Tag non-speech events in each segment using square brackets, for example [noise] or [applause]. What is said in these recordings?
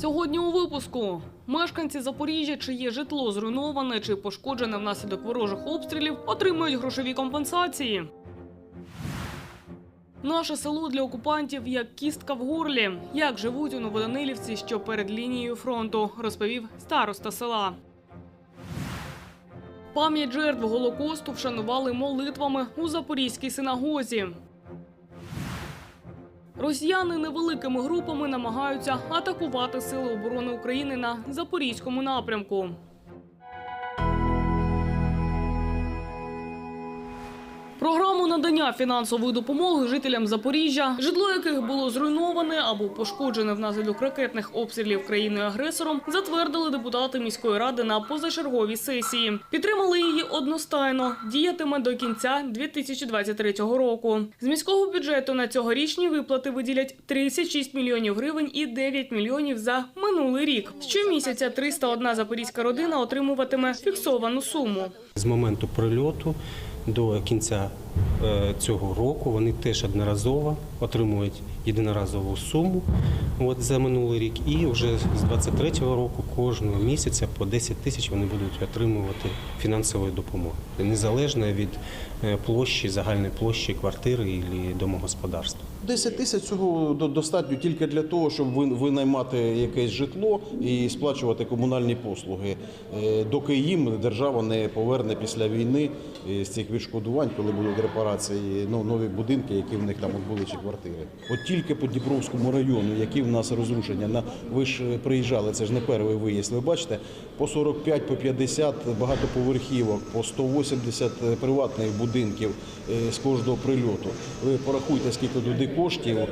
Сьогодні у випуску мешканці Запоріжжя, чиє житло зруйноване чи пошкоджене внаслідок ворожих обстрілів, отримують грошові компенсації. Наше село для окупантів як кістка в горлі. Як живуть у Новоданилівці, що перед лінією фронту, розповів староста села. Пам'ять жертв Голокосту вшанували молитвами у Запорізькій синагозі. Росіяни невеликими групами намагаються атакувати сили оборони України на запорізькому напрямку. Програму надання фінансової допомоги жителям Запоріжжя, житло яких було зруйноване або пошкоджене внаслідок ракетних обстрілів країною-агресором, затвердили депутати міської ради на позачерговій сесії. Підтримали її одностайно. Діятиме до кінця 2023 року. З міського бюджету на цьогорічні виплати виділять 36 мільйонів гривень і 9 мільйонів за минулий рік. Щомісяця 301 запорізька родина отримуватиме фіксовану суму. З моменту прильоту до кінця е, цього року. Вони теж одноразово отримують єдиноразову суму от, за минулий рік. І вже з 23-го року кожного місяця по 10 тисяч вони будуть отримувати фінансової допомоги, незалежно від е, площі, загальної площі квартири і домогосподарства. 10 тисяч цього до- достатньо тільки для того, щоб ви- винаймати якесь житло і сплачувати комунальні послуги, е, доки їм держава не поверне після війни е, з цих відшкодувань, коли будуть репарації, ну, нові будинки, які в них там були чи. От тільки по Дніпровському району, які в нас розрушення, на ви ж е, приїжджали, це ж не перший виїзд. Ви бачите, по 45, по 50 багатоповерхівок, по 180 приватних будинків е, з кожного прильоту. Ви порахуйте, скільки туди коштів. е,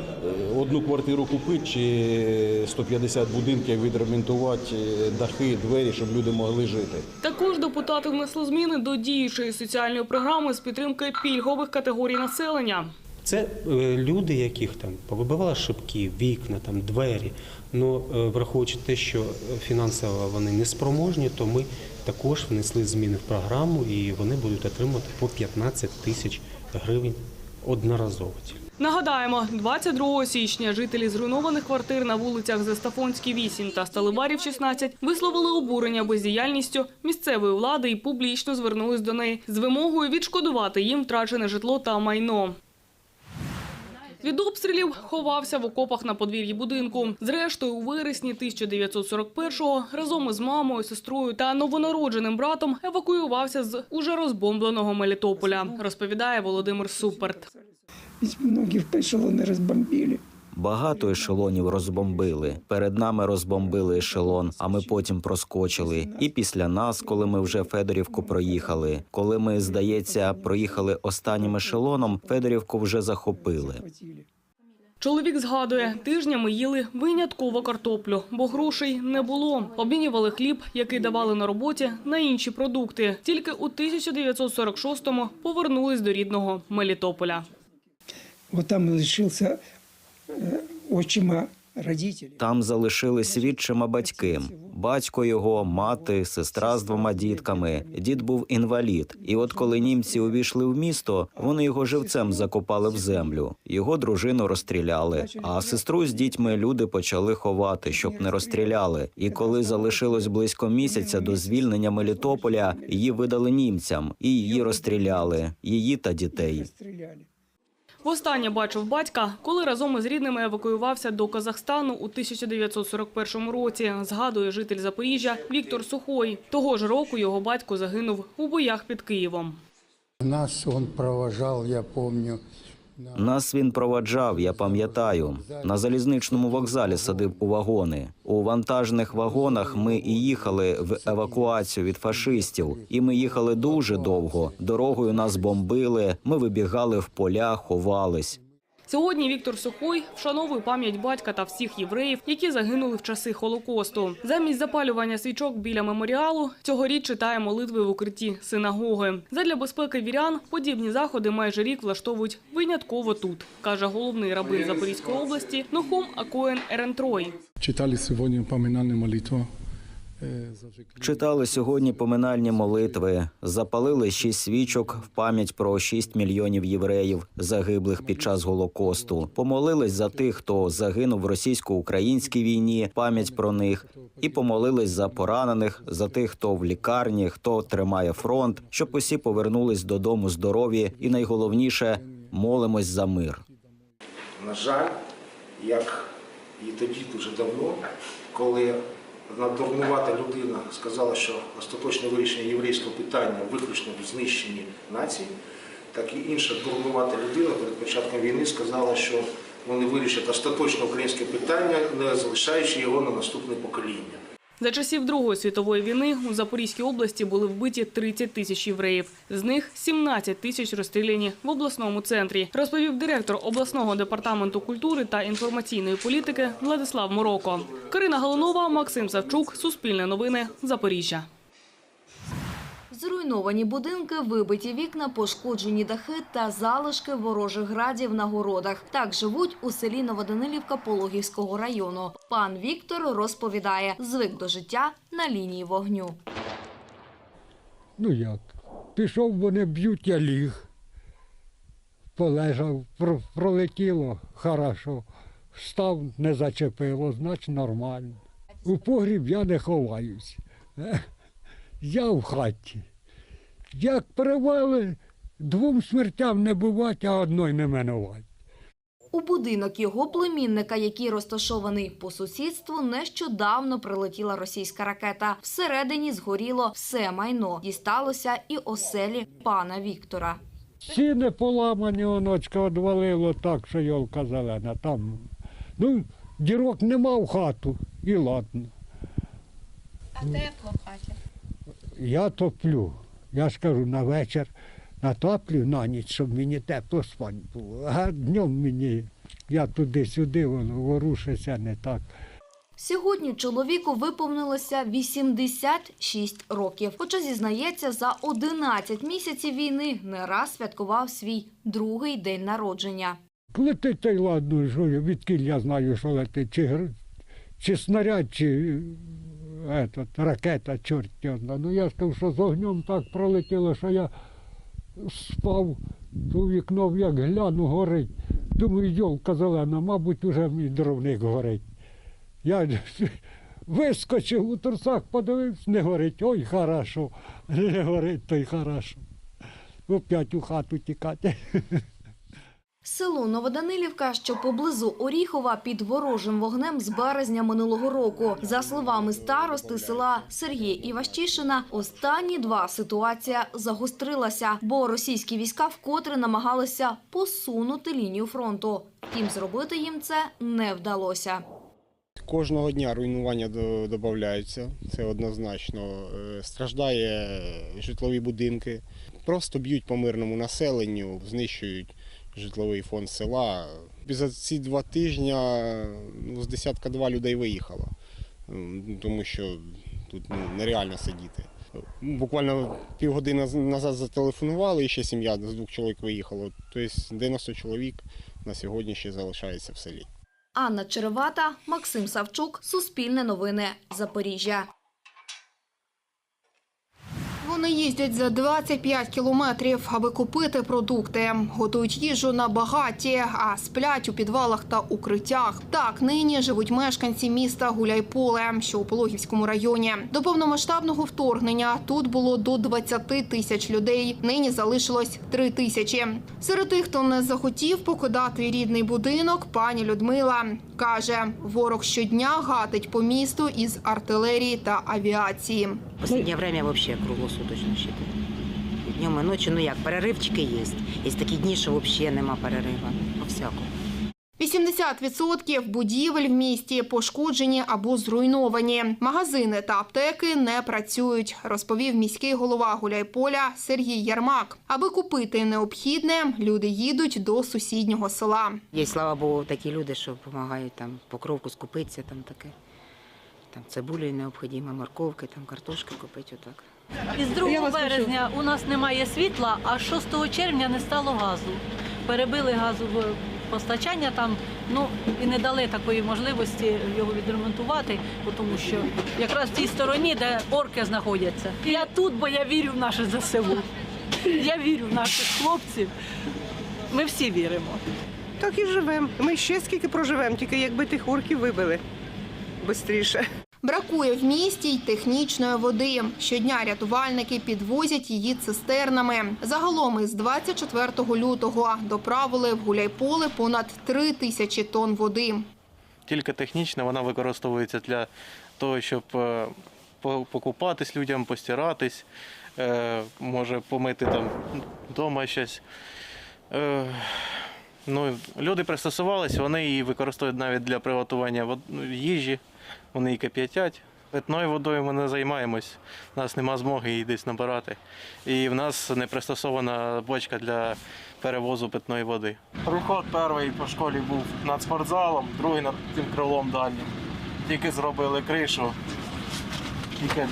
Одну квартиру купити чи 150 будинків відремонтувати, е, дахи, двері, щоб люди могли жити. Також депутати внесли зміни до діючої соціальної програми з підтримки пільгових категорій населення. Це е, люди, яких там повибивали шибки, вікна, там двері. Ну враховуючи те, що фінансово вони не спроможні, то ми також внесли зміни в програму і вони будуть отримувати по 15 тисяч гривень одноразово. Нагадаємо, 22 січня жителі зруйнованих квартир на вулицях Застафонській 8 та Сталеварів 16 висловили обурення бездіяльністю місцевої влади і публічно звернулись до неї з вимогою відшкодувати їм втрачене житло та майно. Від обстрілів ховався в окопах на подвір'ї будинку. Зрештою, у вересні 1941-го разом із мамою, сестрою та новонародженим братом евакуювався з уже розбомбленого Мелітополя, розповідає Володимир Суперт. Ведь многих не разбомбили. Багато ешелонів розбомбили. Перед нами розбомбили ешелон, а ми потім проскочили. І після нас, коли ми вже Федорівку проїхали. Коли ми, здається, проїхали останнім ешелоном, Федорівку вже захопили. Чоловік згадує, тижнями їли винятково картоплю, бо грошей не було. Обмінювали хліб, який давали на роботі, на інші продукти. Тільки у 1946-му повернулись до рідного Мелітополя. Вот там лишился отчима родителей. Там залишились відчима батьки. Батько його, мати, сестра з двома дітками. Дід був інвалід. І от коли німці увійшли в місто, вони його живцем закопали в землю. Його дружину розстріляли. А сестру з дітьми люди почали ховати, щоб не розстріляли. І коли залишилось близько місяця до звільнення Мелітополя, її видали німцям, і її розстріляли. Її та дітей. Востаннє бачив батька, коли разом із рідними евакуювався до Казахстану у 1941 році. Згадує житель Запоріжжя Віктор Сухой. Того ж року його батько загинув у боях під Києвом. Нас он проважав, я помню. Нас він проваджав, я пам'ятаю. На залізничному вокзалі садив у вагони. У вантажних вагонах ми і їхали в евакуацію від фашистів. І ми їхали дуже довго. Дорогою нас бомбили. Ми вибігали в поля, ховались. Сьогодні Віктор Сухой вшановує пам'ять батька та всіх євреїв, які загинули в часи Холокосту. Замість запалювання свічок біля меморіалу цьогоріч читає молитви в укритті синагоги. Задля безпеки вірян подібні заходи майже рік влаштовують винятково тут, каже головний рабин Запорізької області Нохум Акоен Ерентрой. Читали сегодня поминальную молитву Читали сьогодні поминальні молитви, запалили шість свічок в пам'ять про шість мільйонів євреїв, загиблих під час голокосту. Помолились за тих, хто загинув в російсько-українській війні, пам'ять про них, і помолились за поранених, за тих, хто в лікарні, хто тримає фронт, щоб усі повернулись додому здорові, і найголовніше молимось за мир. На жаль, як і тоді дуже давно, коли одна дурнувата людина сказала, що остаточне вирішення єврейського питання виключно в знищенні нації, так і інша дурнувата людина перед початком війни сказала, що вони вирішать остаточно українське питання, не залишаючи його на наступне покоління. За часів Другої світової війни у Запорізькій області були вбиті 30 тисяч євреїв. З них 17 тисяч розстріляні в обласному центрі, розповів директор обласного департаменту культури та інформаційної політики Владислав Мороко. Карина Галунова, Максим Савчук, Суспільне новини, Запоріжжя. Зруйновані будинки, вибиті вікна, пошкоджені дахи та залишки ворожих градів на городах. Так живуть у селі Новоданилівка Пологівського району. Пан Віктор розповідає, звик до життя на лінії вогню. Ну як? Пішов, вони б'ють, я ліг. Полежав, пролетіло, хорошо. Встав, не зачепило, значить нормально. У погріб я не ховаюсь. Я в хаті. Як привели, двом смертям не бувати, а одної не минувати. У будинок його племінника, який розташований по сусідству, нещодавно прилетіла російська ракета. Всередині згоріло все майно. Дісталося і оселі пана Віктора. Стіни поламані, оночка одвалило так, що йолка зелена. Там, ну, дірок нема в хату, і ладно. А тепло в хаті. Я топлю. Я ж кажу, на вечір натоплю на ніч, щоб мені тепло спати було. А днем мені я туди-сюди, воно ворушиться не так. Сьогодні чоловіку виповнилося 86 років. Хоча зізнається, за 11 місяців війни не раз святкував свій другий день народження. Летить та й ладно, що я, відкіль я знаю, що летить, чи, чи снаряд, чи етот, ракета, чорт. Ну я скажу, що з огнем так пролетіло, що я спав, у вікно як гляну, горить. Думаю, йолка зелена, мабуть, уже мій дровник горить. Я [laughs] вискочив у трусах, подивився, не горить. Ой, хорошо. [laughs] Не горить, то й хорошо. Опять у хату тікати. [laughs] Село Новоданилівка, що поблизу Оріхова, під ворожим вогнем з березня минулого року. За словами старости села Сергія Іващишина, останні два ситуація загострилася, бо російські війська вкотре намагалися посунути лінію фронту. Втім, зробити їм це не вдалося. Кожного дня руйнування додаються, це однозначно. Е, Страждає житлові будинки, просто б'ють по мирному населенню, знищують житловий фонд села. За ці два тижні ну, з десятка два людей виїхало, тому що тут ну, нереально сидіти. Буквально півгодини назад зателефонували, і ще сім'я з двох чоловік виїхало. Тобто 90 чоловік на сьогодні ще залишається в селі. Анна Черевата, Максим Савчук, Суспільне новини, Запоріжжя. Вони їздять за 25 кілометрів, аби купити продукти. Готують їжу на багаті, а сплять у підвалах та укриттях. Так нині живуть мешканці міста Гуляйполе, що у Пологівському районі. До повномасштабного вторгнення тут було до 20 тисяч людей. Нині залишилось 3 тисячі. Серед тих, хто не захотів покидати рідний будинок, пані Людмила каже: ворог щодня гатить по місту із артилерії та авіації. Останнє время вообще круглосуточно считаю. Днем и ночью, ну як, переривчики є. Є такі дні, що взагалі нема перерива. По-всякому. 80% будівель в місті пошкоджені або зруйновані. Магазини та аптеки не працюють, розповів міський голова Гуляйполя Сергій Ярмак. Аби купити необхідне, люди їдуть до сусіднього села. Є, слава Богу, такі люди, що допомагають там покровку скупитися, там таке. Там цибулі необхідно, морковки, там картошки купити отак. Із 2 березня у нас немає світла, а з 6 червня не стало газу. Перебили газове постачання там Ну і не дали такої можливості його відремонтувати, тому що якраз в тій стороні, де орки знаходяться. Я тут, бо я вірю в наше ЗСУ. Я вірю в наших хлопців. Ми всі віримо. Так і живемо. Ми ще скільки проживемо, тільки якби тих орків вибили швидше. Бракує в місті й технічної води. Щодня рятувальники підвозять її цистернами. Загалом із 24 лютого доправили в Гуляйполе понад 3 тисячі тонн води. Тільки технічна вона використовується для того, щоб е, покупатись людям, постиратись, е, може помити там вдома щось. Е, Ну, люди пристосувалися, вони її використовують навіть для приготування їжі, вони її кип'ятять. Питною водою ми не займаємось, у нас нема змоги її десь набирати. І в нас не пристосована бочка для перевозу питної води. Проход перший по школі був над спортзалом, другий над тим крилом дальнім. Тільки зробили кришу, тільки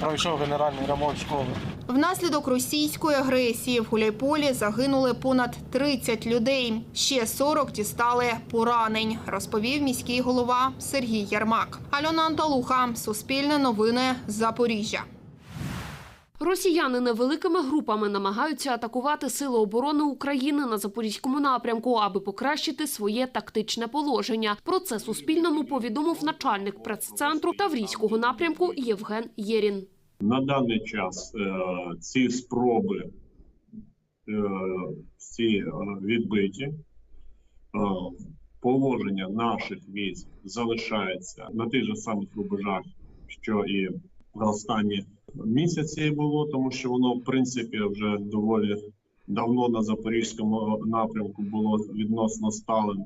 пройшов генеральний ремонт школи. Внаслідок російської агресії в Гуляйполі загинули понад 30 людей. Ще 40 дістали поранень, розповів міський голова Сергій Ярмак. Альона Анталуха, Суспільне новини, Запоріжжя. Росіяни невеликими групами намагаються атакувати сили оборони України на запорізькому напрямку, аби покращити своє тактичне положення. Про це Суспільному повідомив начальник прес-центру Таврійського напрямку Євген Єрін. На даний час е, ці спроби всі е, відбиті. Е, положення наших військ залишається на тих же самих рубежах, що і останні місяці було, тому що воно, в принципі, вже доволі давно на запорізькому напрямку було відносно сталим.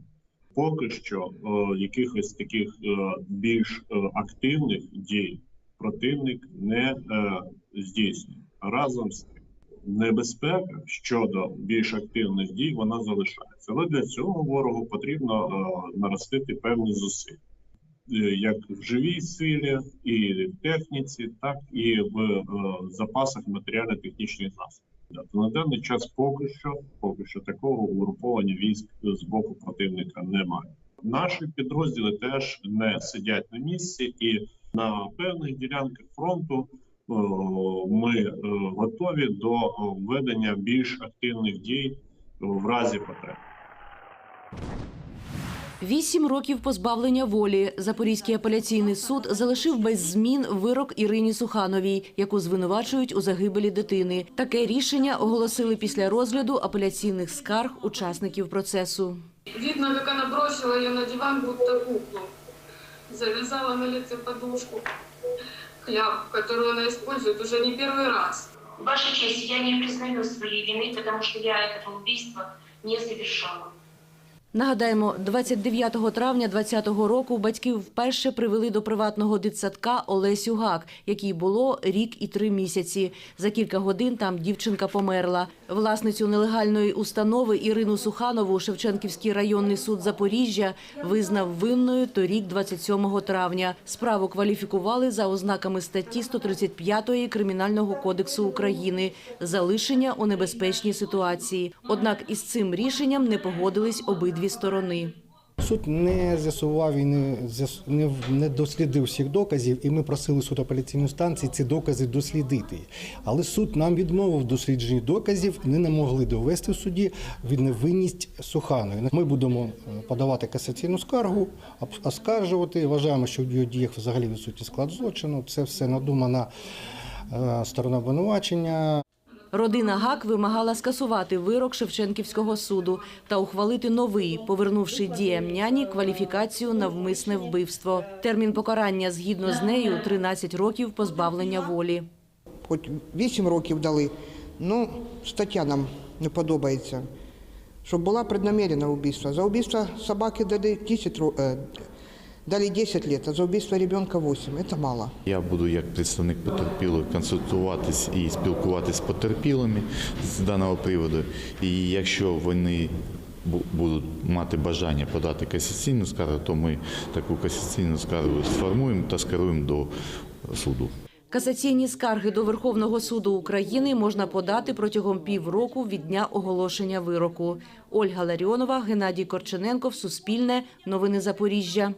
Поки що е, якихось таких е, більш е, активних дій противник не е, здійснює. Разом з тим, небезпека щодо більш активних дій вона залишається. Але для цього ворогу потрібно е, наростити певні зусилля. Е, Як в живій силі, і в техніці, так і в е, запасах матеріально-технічних засобів. На даний час поки що, поки що такого угруповання військ з боку противника немає. Наші підрозділи теж не сидять на місці, і на певних ділянках фронту ми е, готові до о, ведення більш активних дій в разі потреби. Вісім років позбавлення волі. Запорізький апеляційний суд залишив без змін вирок Ірині Сухановій, яку звинувачують у загибелі дитини. Таке рішення оголосили після розгляду апеляційних скарг учасників процесу. Видно, как она бросила ее на диван, будто куклу. Завязала на лице подушку, кляп, которую она использует уже не первый раз. Ваша честь, я не признаю своей вины, потому что я этого убийства не совершала. Нагадаємо, 29 травня 2020 року батьки вперше привели до приватного дитсадка Олесю Гак, якій було рік і три місяці. За кілька годин там дівчинка померла. Власницю нелегальної установи Ірину Суханову Шевченківський районний суд Запоріжжя визнав винною торік, 27 травня. Справу кваліфікували за ознаками статті 135 Кримінального кодексу України залишення у небезпечній ситуації. Однак із цим рішенням не погодились обидві сторони. Суд не з'ясував і не, не, дослідив всіх доказів, і ми просили суд апеляційної станції ці докази дослідити. Але суд нам відмовив дослідженні доказів, не могли довести в суді від невинність Суханої. Ми будемо е, подавати касаційну скаргу, оскаржувати. Вважаємо, що в його діях взагалі відсутній склад злочину. Це все надумана е, сторона обвинувачення. Родина ГАК вимагала скасувати вирок Шевченківського суду та ухвалити новий, повернувши діям няні кваліфікацію навмисне вбивство. Термін покарання згідно з нею 13 років позбавлення волі. Хоч 8 років дали, ну стаття нам не подобається. Щоб була преднамерена вбивство. За вбивство собаки дали 10 років. Дали 10 лет, а за убийство ребенка 8. Это мало. Я буду як представник потерпілої консультуватись і спілкуватись з потерпілими з даного приводу. І якщо вони будуть мати бажання подати касаційну скаргу, то ми таку касаційну скаргу сформуємо та скеруємо до суду. Касаційні скарги до Верховного суду України можна подати протягом півроку від дня оголошення вироку. Ольга Ларіонова, Геннадій Корчененков, Суспільне, Новини Запоріжжя.